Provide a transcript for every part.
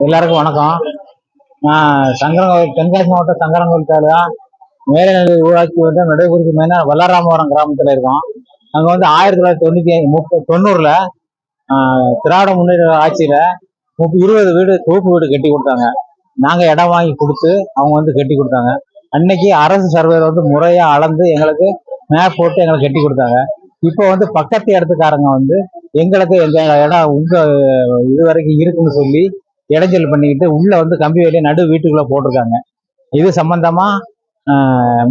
எல்லாருக்கும் வணக்கம். நான் சங்கரங்கோவில் தென்காசி மாவட்டம் சங்கரங்கோவில் தாலுகா மேலநிலை ஊராட்சி வந்து நடைபெறுக்கு மெயினாக வல்லாராமபுரம் கிராமத்தில் இருக்கோம். அங்கே வந்து ஆயிரத்தி தொள்ளாயிரத்தி தொண்ணூற்றி முப்ப தொண்ணூறில் திராவிட முன்னேற்ற ஆட்சியில் முப்ப இருபது வீடு தொகுப்பு வீடு கட்டி கொடுத்தாங்க. நாங்கள் இடம் வாங்கி கொடுத்து அவங்க வந்து கட்டி கொடுத்தாங்க. அன்னைக்கு அரசு சர்வேர் வந்து முறையாக அளந்து எங்களுக்கு மேப் போட்டு எங்களுக்கு கட்டி கொடுத்தாங்க. இப்போ வந்து பக்கத்து இடத்துக்காரங்க வந்து எங்களுக்கு எங்க இடம் உங்க இது வரைக்கும் இருக்குன்னு சொல்லி இடைஞ்சல் பண்ணிக்கிட்டு உள்ள வந்து கம்பி வேலையை நடு வீட்டுக்குள்ள போட்டிருக்காங்க. இது சம்பந்தமா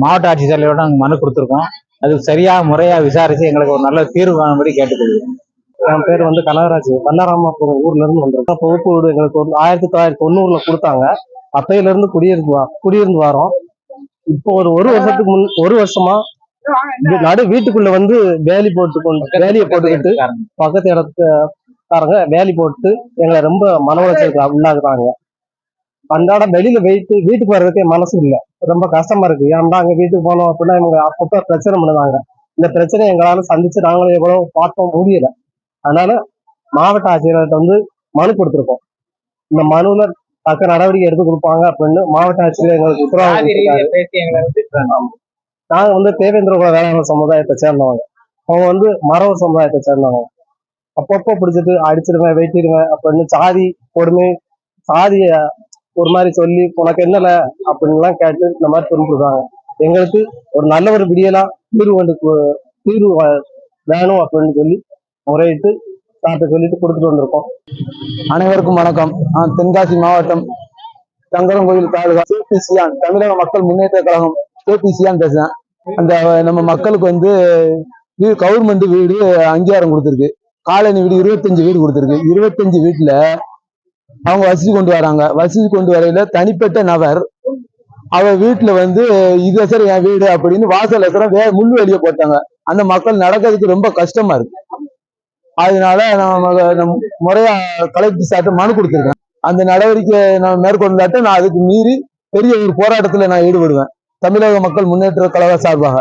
மாவட்ட ஆட்சித்தலைவரோட நாங்கள் மனு கொடுத்துருக்கோம். அது சரியா முறையா விசாரிச்சு எங்களுக்கு ஒரு நல்ல தீர்வு காணும்படி கேட்டுக்கொள்கிறோம். என் பேர் வந்து கனகராஜ். வல்லாராமபுரம் ஊர்ல இருந்து வந்திருக்கோம். தொகுப்பு வீடு எங்களுக்கு வந்து ஆயிரத்தி தொள்ளாயிரத்தி தொண்ணூறுல கொடுத்தாங்க. அப்பையில இருந்து குடியிருந்து வா குடியிருந்து வரோம். இப்போ ஒரு ஒரு வருஷத்துக்கு முன் ஒரு வருஷமா நடு வீட்டுக்குள்ள வந்து வேலி போட்டு கொண்டு வேலியை போட்டுக்கிட்டு பக்கத்து இடத்துக்காரங்க வேலி போட்டு எங்களை ரொம்ப மன உளைச்சலுக்கு உள்ளாகுறாங்க அன்றாடம் வெளியில போயிட்டு வீட்டுக்கு வர்றதுக்கே மனசு இல்லை. ரொம்ப கஷ்டமா இருக்கு. ஏன்டா அங்க வீட்டுக்கு போனோம் அப்படின்னா இவங்க அப்பப்ப பிரச்சனை பண்ணுவாங்க. இந்த பிரச்சனை எங்களால சந்திச்சு நாங்களும் எவ்வளவு பார்த்தோம் முடியல. அதனால மாவட்ட ஆட்சியர்கிட்ட வந்து மனு கொடுத்துருக்கோம். இந்த மனுல தக்க நடவடிக்கை எடுத்து கொடுப்பாங்க அப்படின்னு மாவட்ட ஆட்சியர் எங்களுக்கு உத்தரவாதம். நாங்க வந்து தேவேந்திர வேளாண் சமுதாயத்தை சேர்ந்தவங்க. அவங்க வந்து மரவர் சமுதாயத்தை சேர்ந்தவங்க. அப்பப்போ பிடிச்சிட்டு அடிச்சிடுவேன் வெட்டிடுவேன். அப்படின்னு சாதி கொடுமை சாதிய ஒரு மாதிரி சொல்லி உனக்கு என்னல அப்படின்லாம் கேட்டு இந்த மாதிரி துன்புறுறாங்க எங்களுக்கு ஒரு நல்ல ஒரு விடியலா தீர்வு வந்து தீர்வு வேணும் அப்படின்னு சொல்லி முறையிட்டு சாப்பிட்டு சொல்லிட்டு கொடுத்துட்டு வந்திருக்கோம். அனைவருக்கும் வணக்கம். நான் தென்காசி மாவட்டம் சங்கரங்கோயில் தாலுகா கேபிசியான் தமிழக மக்கள் முன்னேற்ற கழகம் கேபிசியான் பேசுறேன். அந்த நம்ம மக்களுக்கு வந்து வீடு கவர்மெண்ட் வீடு அங்கீகாரம் கொடுத்துருக்கு. காலனி வீடு இருபத்தஞ்சு வீடு கொடுத்துருக்கு. இருபத்தஞ்சு வீட்டுல அவங்க வசதி கொண்டு வராங்க. வசதி கொண்டு வரையில தனிப்பட்ட நபர் அவ வீட்டுல வந்து இது சார் என் வீடு அப்படின்னு வாசல் எசரம் வே முள் வெளியே போட்டாங்க. அந்த மக்கள் நடக்கிறதுக்கு ரொம்ப கஷ்டமா இருக்கு. அதனால நம்ம முறையா கலெக்டர் சார்ட்ட மனு கொடுத்துருக்கேன். அந்த நடவடிக்கை நான் மேற்கொண்டாட்ட நான் அதுக்கு மீறி பெரிய ஒரு போராட்டத்துல நான் ஈடுபடுவேன். தமிழக மக்கள் முன்னேற்ற கழக சார்பாக.